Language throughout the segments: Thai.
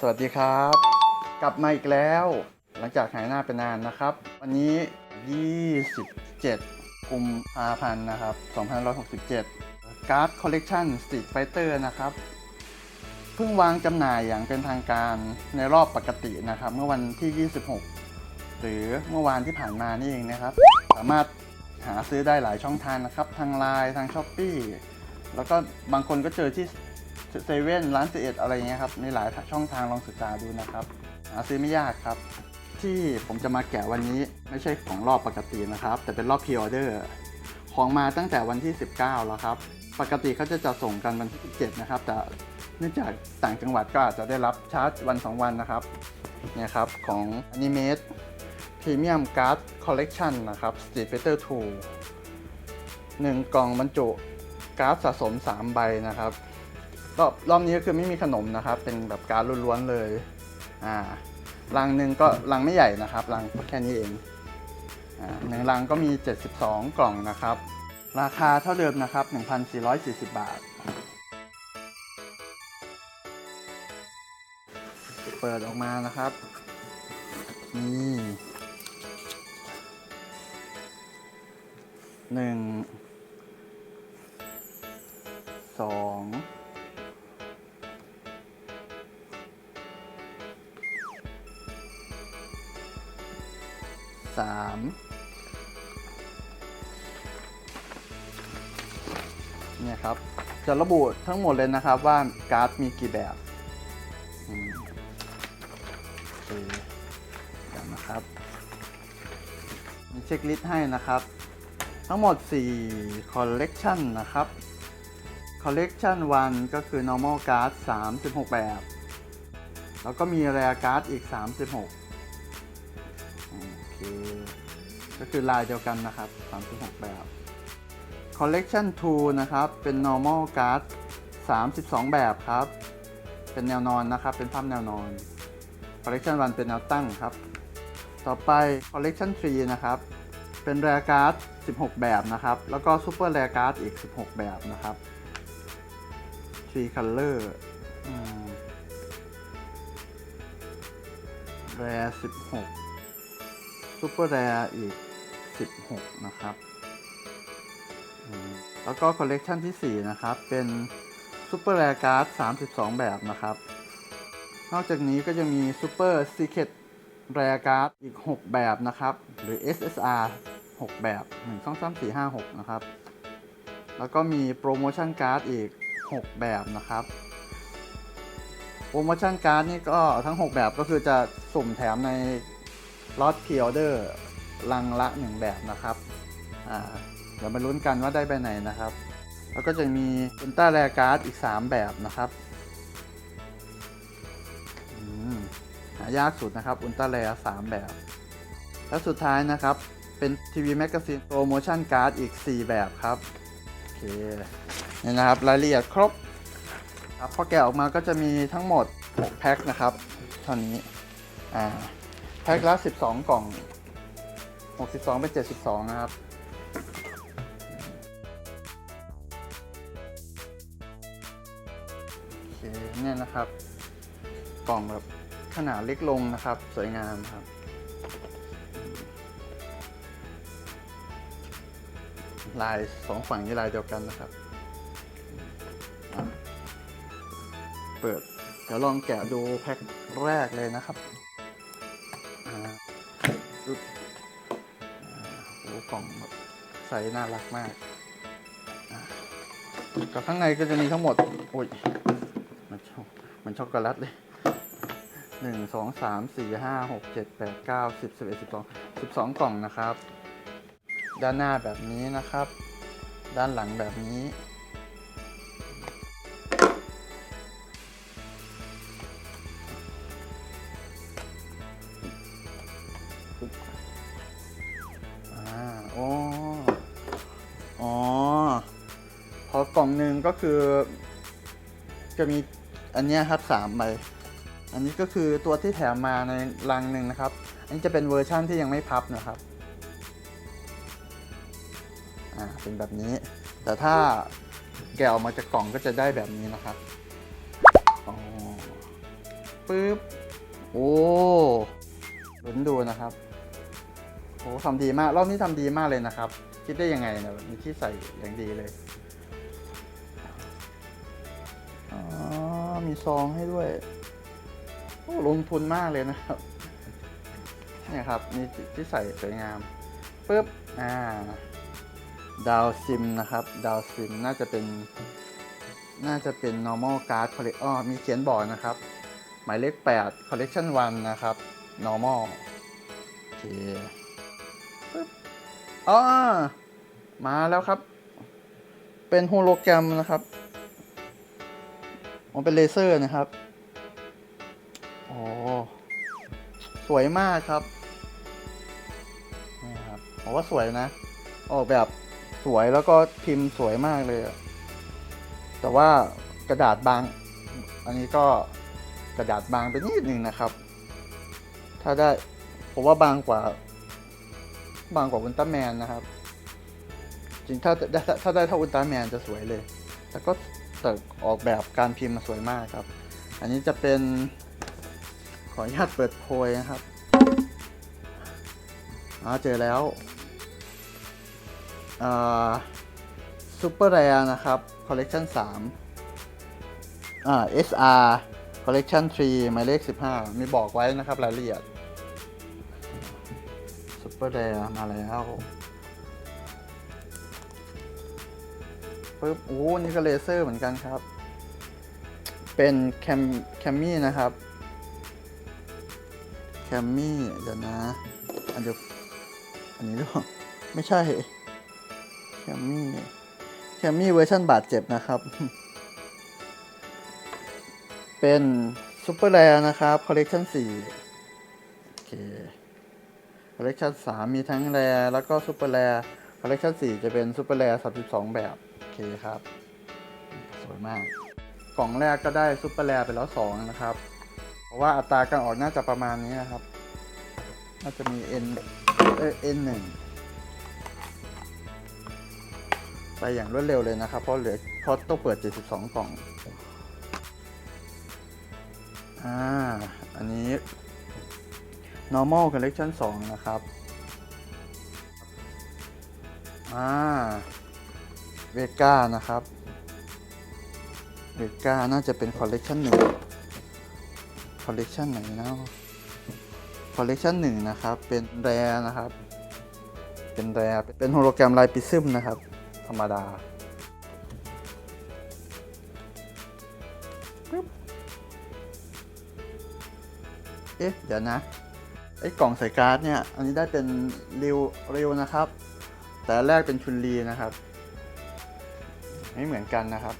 สวัสดีครับ กลับมาอีกแล้ว หลังจากหายหน้าไปนานนะครับ วันนี้ 27 กุมภาพันธ์นะครับ 2567 การ์ดคอลเลกชัน Street Fighter นะครับ เพิ่งวางจำหน่ายอย่างเป็นทางการในรอบปกตินะครับ เมื่อวันที่ 26 หรือเมื่อวานที่ผ่านมานี่เองนะครับ สามารถหาซื้อได้หลายช่องทางนะครับ ทางไลน์ทางช้อปปีแล้วก็บางคนก็เจอที่ เซเว่นร้านสิเอ็ดอะไรเงี้ยครับในหลายช่องทางลองศึกษาดูนะครับหาซื้อไม่ยากครับ ที่ผมจะมาแกะวันนี้ไม่ใช่ของรอบปกตินะครับ แต่เป็นรอบพ r ออเดอร์ของมาตั้งแต่วันที่ 19 แล้วครับ ปกติเขาจะจัดส่งกันวันที่ 17 นะครับ แต่เนื่องจากต่างจังหวัดก็อาจจะได้รับชาร์จวัน 2 วันนะครับเนี่ยครับของ Animate Premium Card Collection นะครับ Street Fighter 2 1 กล่องบรรจุการ์ดสะสม 3 ใบนะครับ รอบรอบนี้ก็คือไม่มีขนมนะครับ เป็นแบบการล้วนๆเลย อ่าลังหนึ่งก็ลังไม่ใหญ่นะครับลังแค่นี้เอง อ่าหนึ่งลังก็มี 72 กล่องนะครับ ราคาเท่าเดิมนะครับ 1,440 บาท เปิดออกมานะครับ นี่หนึ่งสอง สามเนี่ยครับ จะระบุทั้งหมดเลยนะครับว่าการ์ดมีกี่แบบโอเคเดี๋ยวนะครับ มีเช็คลิสต์ให้นะครับ ทั้งหมด 4 collection นะครับ collection 1 ก็คือ normal card 36 แบบ แล้วก็มี rare card อีก 36 ค ก็คือลายเดียวกันนะครับ36แบบ collection 2 นะครับ เป็น normal card 32 แบบครับ เป็นแนวนอนนะครับ เป็นภาพแนวนอน collection 1 เป็นแนวตั้งครับ ต่อไป collection 3 นะครับ เป็นแรการ์ด16 แบบนะครับ แล้วก็ซูเปอร์แรการ์ดอีก 16 แบบนะครับ3 color แร16 ซูเปอร์แรร์อีก 16 นะครับ แล้วก็คอลเลกชันที่ 4 นะครับ เป็นซูเปอร์แรร์การ์ด 32 แบบนะครับ นอกจากนี้ก็จะมีซูเปอร์ซีเคตแรร์การ์ดอีก 6 แบบนะครับ หรือ SSR 6 แบบ 1 2 3 4 5 6 นะครับ แล้วก็มีโปรโมชั่นการ์ดอีก 6 แบบนะครับโปรโมชั่นการ์ดนี่ก็ทั้ง 6 แบบก็คือจะสุ่มแถมใน ล็อตพ r ออเดอร์ลังละ1แบบนะครับเดี๋ยวมาลุ้นกันว่าได้ไปไหนนะครับ แล้วก็จะมีอุลตร้าแรการ์ดอีก 3 แบบนะครับหายากสุดนะครับอุลตร้าแร3แบบ และสุดท้ายนะครับเป็นทีวีแมกกาซีนโปรโมชั่นการ์ดอีก 4 แบบครับโอเคนี่นะครับรายละเอียดครบครับพอแกะออกมาก็จะมีทั้งหมด 6 แพ็คนะครับเท่านี้อ่า แพ็คละ12 กล่อง 62 เป็น 72 นะครับโอเคเนี่ยนะครับ กล่องแบบขนาดเล็กลงนะครับ สวยงามครับ ลายสองฝั่งนี่ลายเดียวกันนะครับ เปิด เดี๋ยวลองแกะดูแพ็คแรกเลยนะครับ สน่ารักมากกับข้างในก็จะมีทั้งหมดโอ้ยมันช็อกมันช็อกโกแลตเลยหนึ่งสองสามสี่ห้าหกเจ็ดแปดเก้าสิบสิบเอ็ดสิบสองสิบสองกล่องนะครับ ด้านหน้าแบบนี้นะครับ ด้านหลังแบบนี้ ก็คือ จะมีอันเนี้ยครับสามใบอันนี้ก็คือตัวที่แถมมาในลังหนึ่งนะครับ อันนี้จะเป็นเวอร์ชั่นที่ยังไม่พับนะครับอ่าเป็นแบบนี้ แต่ถ้าแกะออกมาจากกล่องก็จะได้แบบนี้นะครับอ๋อปึ๊บโอ้ลุ้นดูนะครับโอ้ทำดีมาก รอบนี้ทำดีมากเลยนะครับ คิดได้ยังไงเนะมีที่ใส่อย่างดีเลย ซองให้ด้วยโอ้ลงทุนมากเลยนะครับ เนี่ยครับมีที่ใส่สวยงามปึ๊บอ่าดาวซิมนะครับดาวซิมน่าจะเป็น น่าจะเป็น normal card collect อ้อมีเขียนบอกนะครับ หมายเลข 8 collection 1 นะครับ normal โอเคปึ๊บอ๋อมาแล้วครับ เป็นโฮโลแกรมนะครับ มันเป็นเลเซอร์นะครับโอ้สวยมากครับนี่ครับผมว่าสวยนะ ออกแบบสวยแล้วก็พิมพ์สวยมากเลย แต่ว่ากระดาษบาง อันนี้ก็กระดาษบางไปนิดนึงนะครับ ถ้าได้ผมว่าบางกว่า บางกว่าอุลตร้าแมนนะครับ จริงถ้าถ้าถ้าได้เท่าอุลตร้าแมนจะสวยเลย แต่ก็ แต่ออกแบบการพิมพ์มาสวยมากครับ อันนี้จะเป็นขออนุญาตเปิดโพยนะครับอ๋อเจอแล้วซูเปอร์แรนะครับคอลเลกชัน3อ่า SR Collection 3หมายเลข 15 มีบอกไว้นะครับรายละเอียดซูเปอร์แรมาแล้ว ปึ๊บโอ้นี่ก็เลเซอร์เหมือนกันครับ เป็นแคมแคมมี่นะครับแคมมี่เดี๋ยวนะอันเดียวอันนี้หรือเปล่าไม่ใช่แคมมี่แคมมี่เวอร์ชันบาดเจ็บนะครับ เป็นซูเปอร์แรนะครับคอลเลกชัน4โอเคคอลเลกชัน3มีทั้งแรแล้วก็ซูเปอร์แรคอลเลกชัน4จะเป็นซูเปอร์แร32แบบโองแบบ เคครับ สวยมาก กล่องแรกก็ได้ซูเปอร์แรไปแล้ว2นะครับ เพราะว่าอัตราการออกน่าจะประมาณนี้นะครับ น่าจะมี N เออ N 1ไปอย่างรวดเร็วเลยนะครับ เพราะเหลือเพราะต้องเปิด 72 กล่อง อ่า อันนี้ normal collection 2 นะครับ อ่า เวก้านะครับเวก้าน่าจะเป็น collection 1 collection ไหนนะ collection 1นะครับ เป็นแรนะครับ เป็นแรเป็นโฮโลแกรมลายปิซึมนะครับ ธรรมดาเอ๊ะ เดี๋ยวนะ ไอ้กล่องใส่การ์ดเนี่ย อันนี้ได้เป็นริวริวนะครับ แต่แรกเป็นชุนลีนะครับ ไม่เหมือนกันนะครับ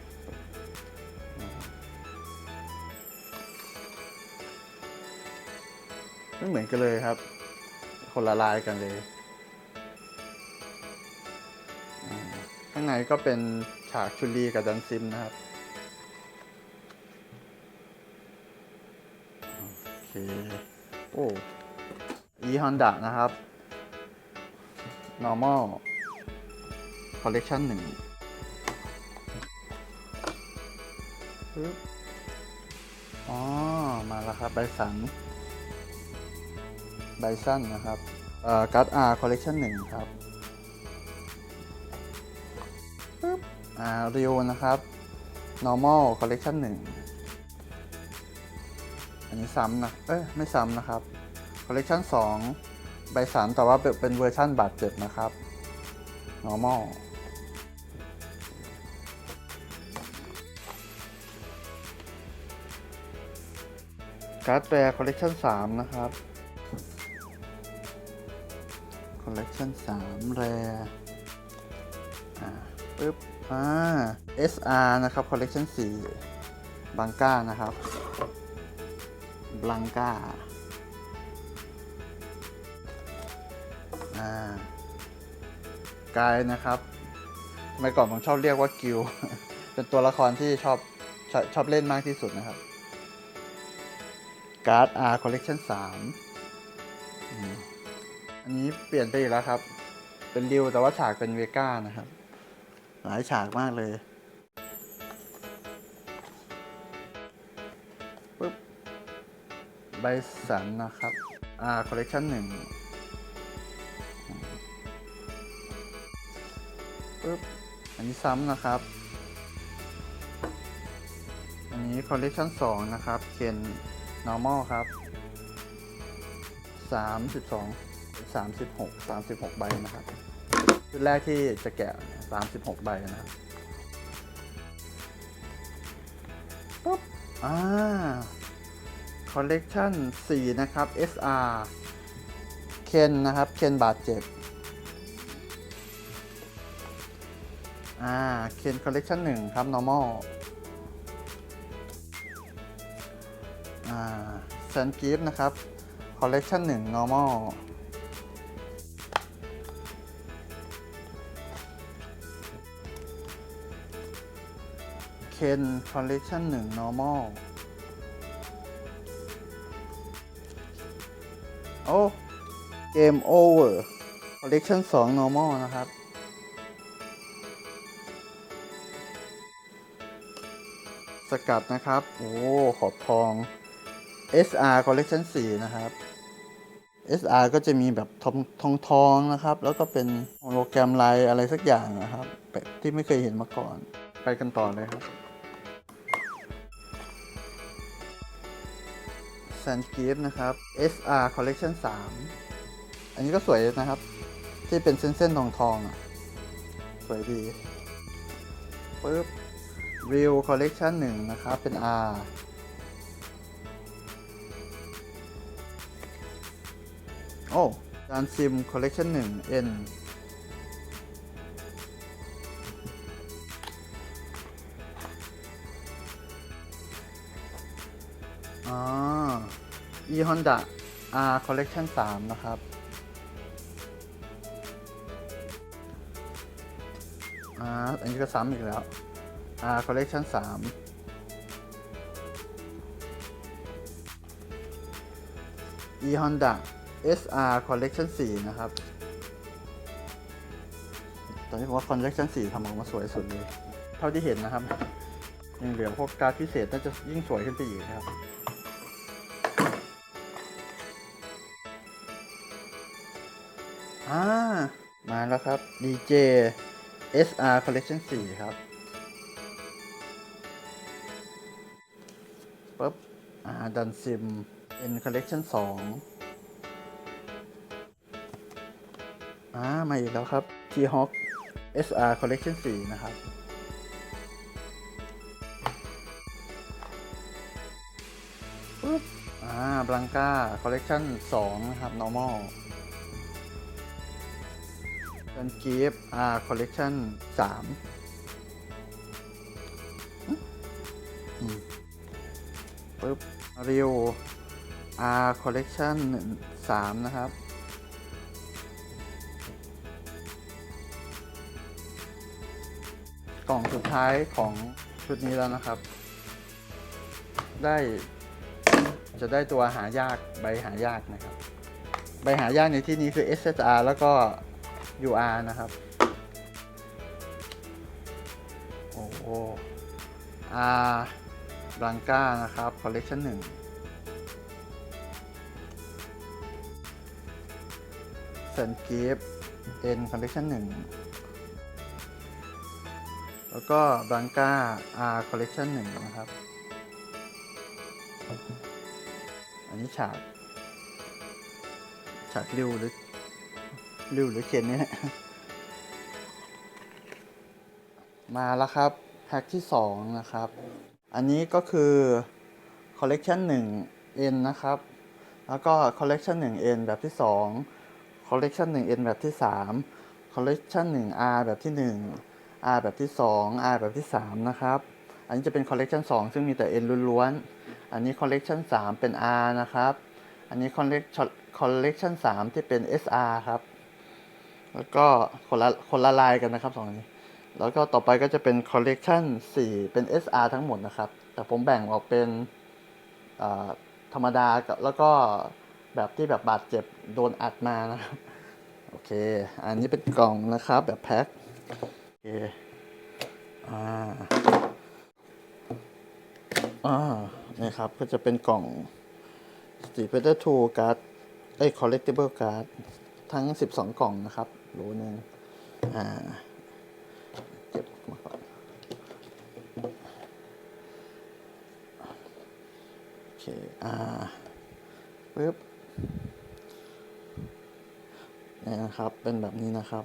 ไม่เหมือนกันเลยครับ คนละลายกันเลย ข้างในก็เป็นฉากชุลีกับดันซิมนะครับ โอเค โอ้อีฮอนดะนะครับ normal collection ง ปึ๊บอ๋อ มาแล้วครับ ใบสัน ใบสั้นนะครับ เอ่อ การ์ด R collection หนึ่งครับปึ๊บอ่าเรียวนะครับ normal collection หนึ่ง อันนี้ซ้ำนะ เอ้ย ไม่ซ้ำนะครับคอลเลกชัน2ใบสามแต่ว่าเป็นเวอร์ชั่นบาดเจ็บนะครับ normal การ์ดแรคอลเลกชัน3นะครับคอลเลกชัน3แรอ่าปึ๊บ อ่า SR นะครับคอลเลกชัน4บังก้านะครับบลังกาอ่ากายนะครับสมัยก่อนผมชอบเรียกว่ากิว เป็นตัวละครที่ชอบชอบชอบเล่นมากที่สุดนะครับ การ์ด R Collection 3อืมอันนี้เปลี่ยนไปอีกแล้วครับ เป็นริวแต่ว่าฉากเป็นเวก้านะครับ หลายฉากมากเลยปึ๊บใบสันนะครับอ่าคอลเลกชันหนึ่งปึ๊บอันนี้ซ้ำนะครับอันนี้คอลเลกชันสองนะครับเคน normal ครับสามสิบสองสามสิบหกสามสิบหกใบนะครับ ชุดแรกที่จะแกะสามสิบหกใบนะครับปุ๊บอ่าคอลเลกชัน4นะครับ SR เคนนะครับ เคนบาดเจ็บ อ่า เคนคอลเลกชัน1ครับ normal ซนกิฟนะครับคอลเลกชัน1 normal เคนคอลเลกชัน1 normal โอ้เกมโอเวอร์คอลเลกชัน2 normal นะครับสกัดนะครับ โอ้ ขอบทอง SR Collection 4 นะครับ SR ก็จะมีแบบทองทองทองนะครับ แล้วก็เป็นโฮโลแกรมลายอะไรสักอย่างนะครับแบบที่ไม่เคยเห็นมาก่อน ไปกันต่อเลยครับ s a n g i f นะครับ SR Collection 3 อันนี้ก็สวยนะครับ ที่เป็นเส้นๆทองทองอะ สวยดีปึ๊บ Real Collection 1 นะครับ เป็น R โอ้จานซิมคอลเลกชันหนึ่งเอ็นอ๋อ e Honda R Collection 3 นะครับ อ่า อันนี้ก็ซ้ำอีกแล้ว R อลเลคชันสามอีฮอนด a SR Collection 4 นะครับ ตอนนี้ผมว่า Collection 4ทำออกมาสวยสุดเลย เท่าที่เห็นนะครับ ยังเหลือพวกการ์ดพิเศษน่าจะยิ่งสวยขึ้นไปอีกครับอ่ามาแล้วครับ DJ SR Collection 4 ครับปุ๊บอ่าดันซิม N Collection 2 มาอีกแล้วครับ T-Hawk SR Collection 4 นะครับปุ๊บ อ่า บลังกา Collection 2 นะครับ normal เป็นกีฟอ่า Collection 3อืมปุ๊บริว R Collection 3นะครับกล่องสุด ท้ายของชุดนี้แล้วนะครับ ได้จะได้ตัวหายากใบหายากนะครับ ใบหายากในที่นี้คือ SSR แล้วก็ UR นะครับ โอ้โห R Blanca นะครับ Collection 1 s a n g i f N Collection 1 แล้วก็ Blanca R Collection 1นะครับ อันนี้ฉาก ฉากริวหรือริวหรือเคนเนี่ยมาแล้วครับ แพ็คที่ 2 นะครับ อันนี้ก็คือ Collection 1 N นะครับ แล้วก็ Collection 1 N แบบที่2 Collection 1 N แบบที่3 Collection 1 R แบบที่ 1 R แบบที่ 2 R แบบที่ 3 นะครับ อันนี้จะเป็น Collection 2ซึ่งมีแต่ N ล้วนๆ อันนี้ Collection 3เป็น R นะครับ อันนี้ Collection Collection 3ที่เป็น SR ครับ แล้วก็คนละคนละลายกันนะครับสองอันนี้ แล้วก็ต่อไปก็จะเป็น Collection 4เป็น SR ทั้งหมดนะครับ แต่ผมแบ่งออกเป็นธรรมดากับแล้วก็แบบที่แบบบาดเจ็บโดนอัดมานะครับ โอเค อันนี้เป็นกล่องนะครับแบบแพ็ค คอ่าอ่านี่ครับ ก็จะเป็นกล่อง Street Fighter 2 การ์ดเอ้ย collectible card ทั้ง 12 กล่องนะครับโหลหนึ่งอ่าเก็บมาก่อนโอเค อ่าปึ๊บนี่นะครับ เป็นแบบนี้นะครับ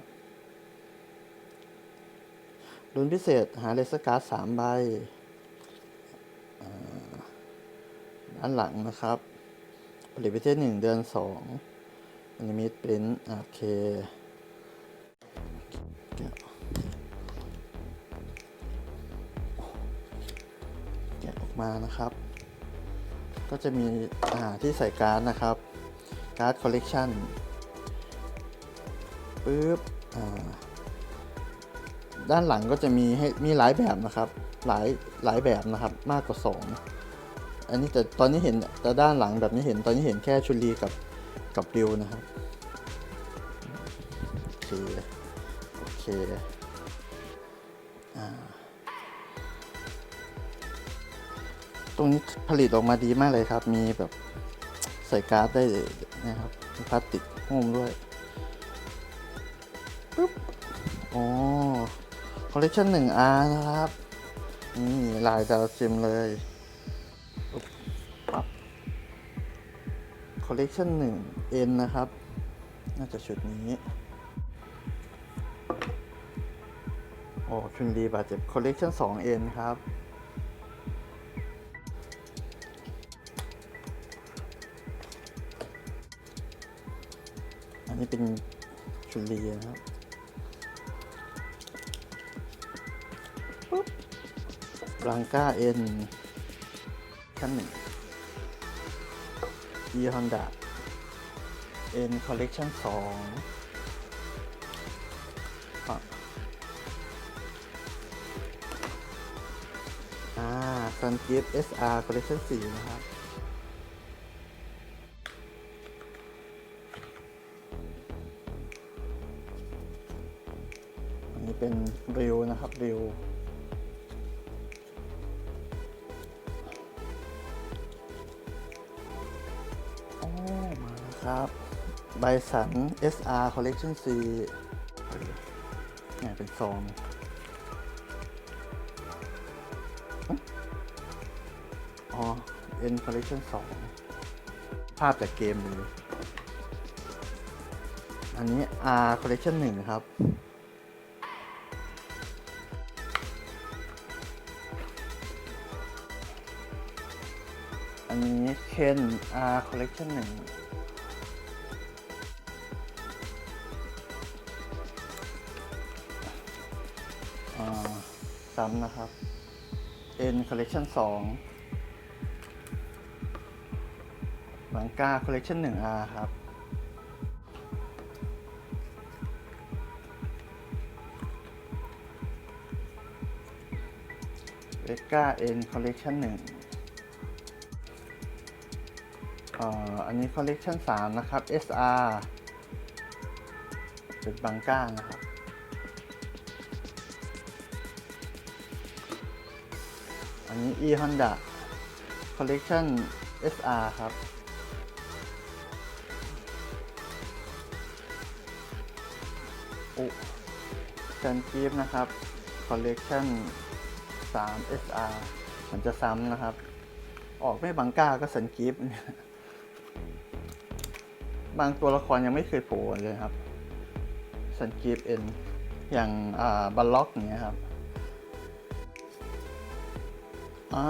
รุ่นพิเศษหาเลสการ์ดสามใบด้านหลังนะครับ ผลิตพิเศษหนึ่งเดือนสองอนิมิตปริ้นโอเคแกะออกมานะครับ ก็จะมีอ่าที่ใส่การ์ดนะครับ การ์ดคอลเลกชันปึ๊บอ่า ด้านหลังก็จะมีให้มีหลายแบบนะครับ หลายหลายแบบนะครับมากกว่า 2 อันนี้แต่ตอนนี้เห็นแต่ด้านหลังแบบนี้เห็นตอนนี้เห็นแค่ชุลีกับกับริวนะครับโอเคโอเคอ่าตรงนี้ผลิตออกมาดีมากเลยครับ มีแบบใส่การ์ดได้นะครับพลาสติกหุ้มด้วยปึ๊บอ๋อ คอลเลคชัน 1R นะครับ นี่ลายดาวซิมเลยปั๊บคอลเลคชัน 1N นะครับ น่าจะชุดนี้ โอ้ชุนดีบาดเจ็บคอลเลคชัน 2N ครับอันนี้เป็นชุนลีนะครับ บลังก้าเอ็นชั้นหนึ่งอีฮอนดาเอ็นคอลเลกชันสองอ่าซันกิฟเอสอาร์คอลเลกชันสี่นะครับอันนี้เป็นริวนะครับริว ครับไบสัน SR Collection C เนี่ยเป็นซองอ๋อ N Collection 2 ภาพจากเกมเลย อันนี้ R Collection 1 ครับอันนี้ Ken R Collection 1 3 นะครับ N collection 2หลังกา collection 1 R ครับ e g a N collection 1อ่ออันนี้ collection 3 นะครับ SR เป็นบังก้านะครับ นี้ E Honda Collection SR ครับ โอ้จันกีฟนะครับ Collection 3 SR มันจะซ้ำนะครับ ออกไม่บังก้าก็สันกีฟบางตัวละครยังไม่เคยโผล่เลยครับ สันกีฟเอ็นอย่างอ่าบัลล็อกเงี้ยครับ อ่า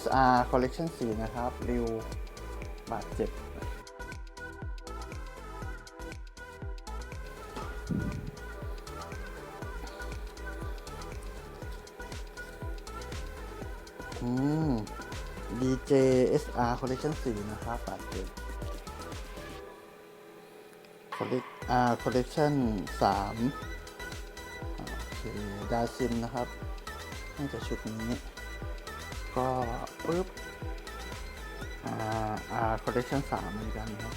SR Collection 4 นะครับ ริว บาดเจ็บ อืม DJ SR Collection 4 นะครับ บาดเจ็บ Collection 3 โอเค ดาซิมนะครับ น่าจะชุดนี้ ก็ปึ๊บ R R Collection 3เหมือนกันครับ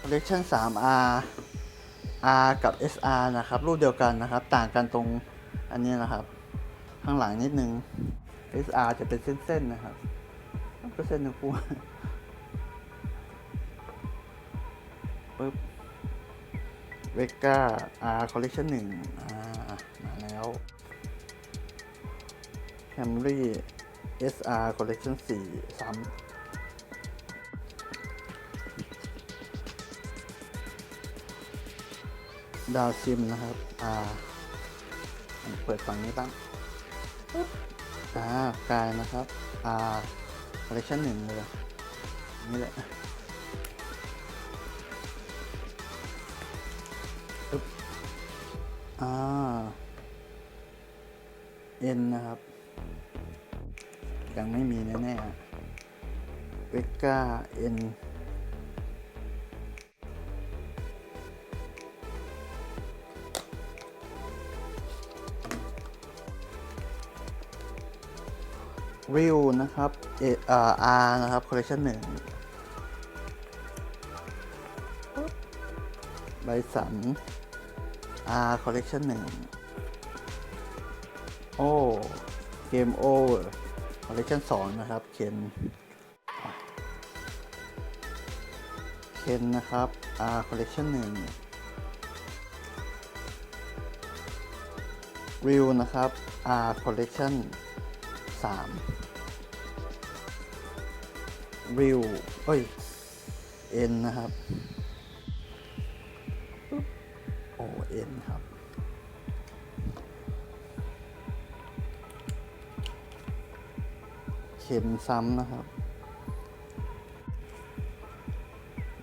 Collection 3 R R กับ SR นะครับ รูปเดียวกันนะครับ ต่างกันตรงอันนี้นะครับ ข้างหลังนิดนึง SR จะเป็นเส้นๆนะครับก็เส้นทั้งคู่ปึ๊บเวก้า R collection หนึ่ง Camry SR collection สี่ซ้ำดาวซิมนะครับ อ่า เปิดฝั่งนี้บ้างอ่ากายนะครับ อ่า collection หนึ่งเลย นี่แหละปึ๊บอ่า N นะครับ ยังไม่มีแน่ๆเวก้า N วิวนะครับเอเอ่อ R นะครับ collection หนึ่งใบสัน R collection หนึ่งโอ้ เกมโอเวอร์ collection สองนะครับ เคนเคนนะครับ R collection หนึ่งวิวนะครับ R collection สามวิวเอ้ย N นะครับ ข็มซ้ำนะครับ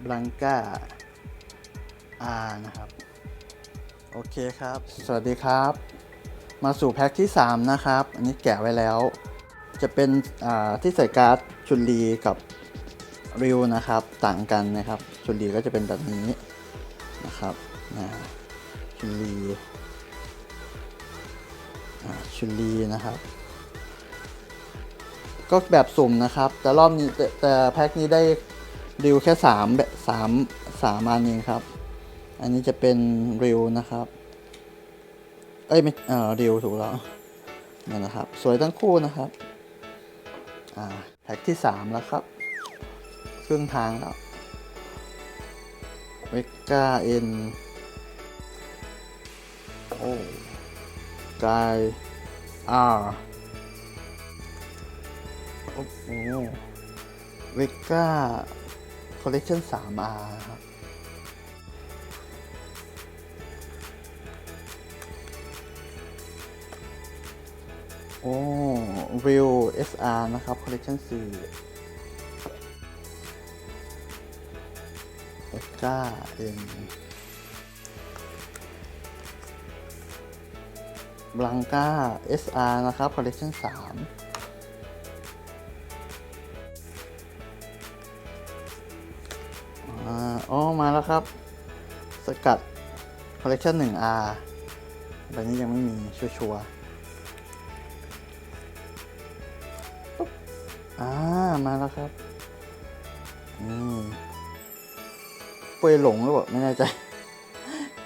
บลังกา R นะครับ โอเคครับ สวัสดีครับ มาสู่แพ็คที่ 3 นะครับ อันนี้แกะไว้แล้ว จะเป็นอ่าที่ใส่การ์ดชุนลีกับริวนะครับ ต่างกันนะครับ ชุนลีก็จะเป็นแบบนี้นะครับนะชุนลีอ่าชุนลีนะครับ ก็แบบสุ่มนะครับ แต่รอบนี้แต่แต่แพ็คนี้ได้ริวแค่3แบบ3 3อันเองครับ อันนี้จะเป็นริวนะครับ เอ้ยไม่เอ่อริวถูกแล้วนั่นนะครับ สวยทั้งคู่นะครับ อ่าแพ็คที่3แล้วครับครึ่งทางแล้วเวก้าเอ็นโอ้กายอาร์ โอ้โหเวก้าคอลเลคชัน 3R ครับโอ้ Real SR นะครับ Collection 4เอก้าเอ็นบลังกา SR นะครับ Collection 3 ครับ สกัด Collection 1R ใบนี้ยังไม่มีชัวร์ๆอ่า มาแล้วครับ นี่เฟยหลงหรือเปล่า ไม่แน่ใจ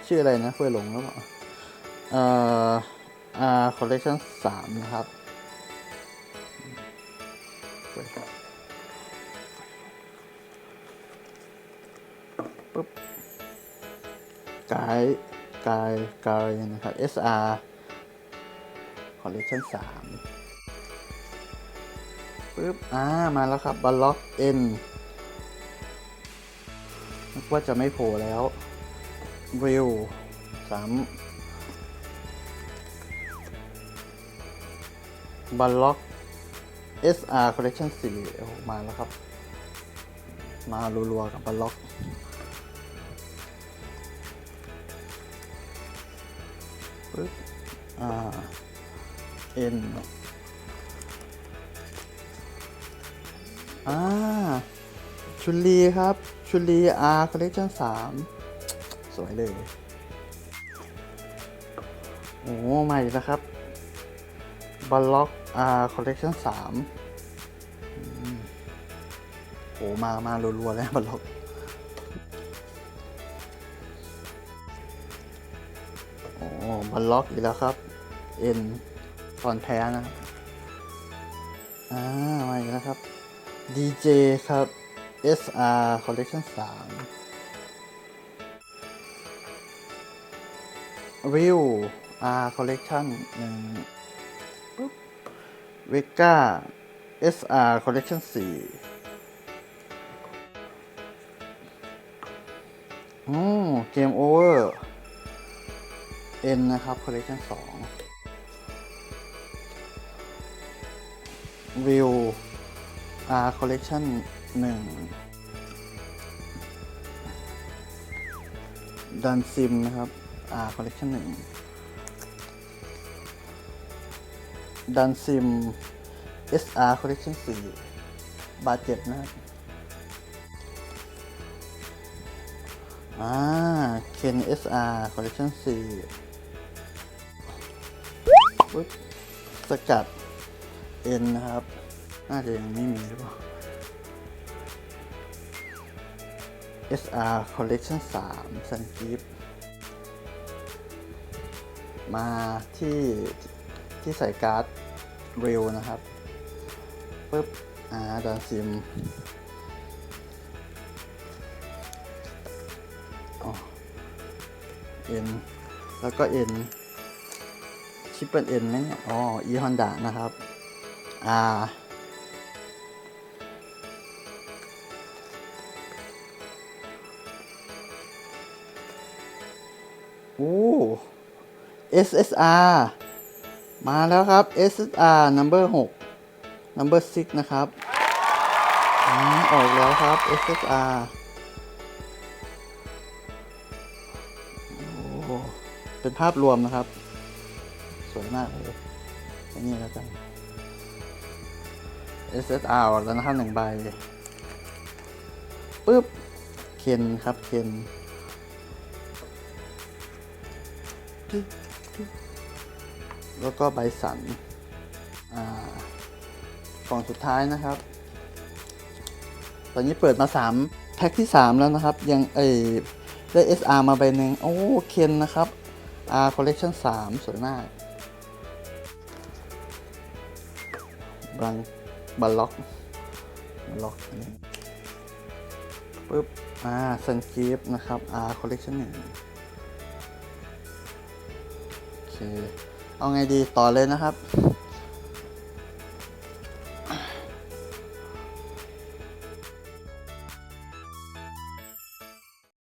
ชื่ออะไรนะเฟยหลงหรือเปล่า เอ่อ อ่าคอลเลคชันสามนะครับ กายกายกายนะครับ SR คอลเลคชันสามปึ๊บ อ่า มาแล้วครับบล็อก N นึกว่าจะไม่โผล่แล้ววิวสามบล็อก SR Collection 4โอ้มาแล้วครับ มารัวๆกับบล็อก ปึ๊บอ่า N อ่า ชุลีครับ ชุลี R Collection 3 สวยเลย โอ้ใหม่แล้วครับบล็อก R Collection 3อืมโอ้มา มารัวๆแล้วบล็อก มันล็อกอีกแล้วครับ เอ็นตอนแพ้นะครับอ่ามาอีกแล้วครับ DJ ครับ SR Collection 3 Real R Collection 1ปุ๊บ Vega SR Collection 4 อืมเกมโอเวอร์ N นะครับ Collection 2 View R Collection 1 ดันซิมนะครับ R Collection 1 ดันซิม SR Collection 4 บาดเจ็บนะครับอ่าเคน SR Collection 4 ปุ๊บสกัด N นนะครับ น่าจะยังไม่มีหรือเปล่า SR Collection 3ซันกิฟมาที่ที่ใส่การ์ดเร็วนะครับปึ๊บอ่าดอนซิมเอ๋อ N แล้วก็ N ชิปเปิล N ไหมเนี่ยอ๋อ E Honda นะครับ R โอ้ SSR มาแล้วครับ SSR number 6 number 6 นะครับอออกแล้วครับ SSR เป็นภาพรวมนะครับ วยมากเลยอันนี้แล้วกัน SSR แล้วนะครับหนึ่งใบปึ๊บ เคนครับ เคนแล้วก็ใบสันกล่องสุดท้ายนะครับ ตอนนี้เปิดมา 3 แพ็คที่ 3 แล้วนะครับ ยังเอยได้ SR มาใบหนึ่งโอ้ เคนนะครับ R Collection 3 สวยมาก บังบัลล็อกบัลล็อกนี้ปึ๊บ อ่าซันกิฟนะครับ R Collection 1โอเค เอาไงดีต่อเลยนะครับ